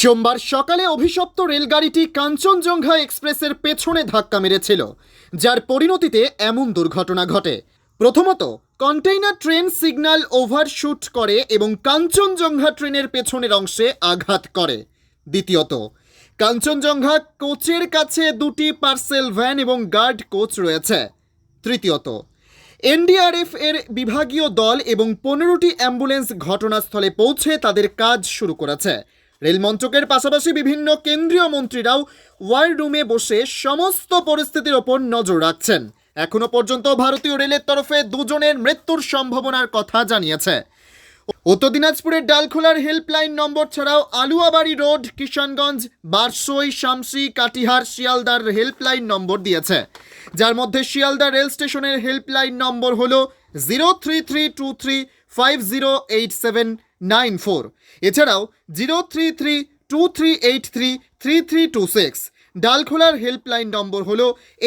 সোমবার সকালে অভিশপ্ত রেলগাড়িটি কাঞ্চনজঙ্ঘা এক্সপ্রেসের পেছনে ধাক্কা মেরেছিল, যার পরিণতিতে এমন দুর্ঘটনা ঘটে। প্রথমত, কন্টেইনার ট্রেন সিগন্যাল ওভারশুট করে এবং কাঞ্চনজঙ্ঘা ট্রেনের পেছনের অংশে আঘাত করে। দ্বিতীয়ত, কাঞ্চনজঙ্ঘা কোচের কাছে দুটি পার্সেল ভ্যান এবং গার্ড কোচ রয়েছে। তৃতীয়ত, এনডিআরএফ এর বিভাগীয় দল এবং পনেরোটি অ্যাম্বুলেন্স ঘটনাস্থলে পৌঁছে তাদের কাজ শুরু করেছে। রেল মন্ত্রকের পাশাপাশি বিভিন্ন কেন্দ্রীয় মন্ত্রীরাও ওয়ার রুমে বসে সমস্ত পরিস্থিতির ওপর নজর রাখছেন। এখনও পর্যন্ত ভারতীয় রেলের তরফে দুজনের মৃত্যুর সম্ভাবনার কথা জানিয়েছে। উত্তর দিনাজপুরের ডালখোলার হেল্পলাইন নম্বর ছাড়াও আলুয়াবাড়ি রোড, কিষানগঞ্জ, বারসই, শামসি, কাটিহার, শিয়ালদার হেল্পলাইন নম্বর দিয়েছে। যার মধ্যে শিয়ালদা রেল স্টেশনের হেল্পলাইন নম্বর হল zero three three two three five zero eight seven nine four. এছাড়াও zero three three two three eight three three three two six. ডালখোলার helpline number হল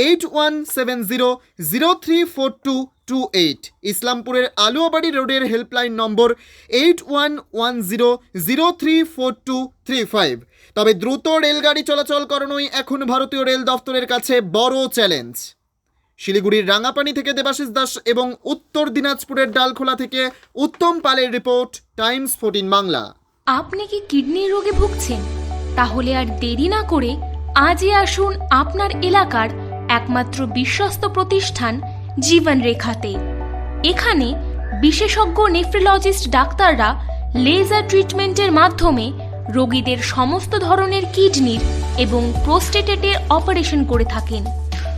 eight one seven zero zero three four two two eight. ইসলামপুরের Aluabari রোডের helpline number eight one one zero zero three four two three five. তবে দ্রুত রেলগাড়ি চলাচল করানোই এখন ভারতীয় rail দফতরের কাছে বড় চ্যালেঞ্জ। শিলিগুড়ির রাঙাপানি থেকে দেবাশিস দাস এবং উত্তর দিনাজপুরের ডালখোলা থেকে উত্তম পালের রিপোর্ট, টাইমস ফোর্টিন বাংলা। আপনি কি কিডনির রোগে ভুগছেন? তাহলে আর দেরি না করে আজই আসুন আপনার এলাকার একমাত্র বিশ্বস্ত প্রতিষ্ঠান জীবন রেখাতে এখানে বিশেষজ্ঞ নেফ্রোলজিস্ট ডাক্তাররা লেজার ট্রিটমেন্টের মাধ্যমে রোগীদের সমস্ত ধরনের কিডনির এবং প্রোস্টেটেটের অপারেশন করে থাকেন।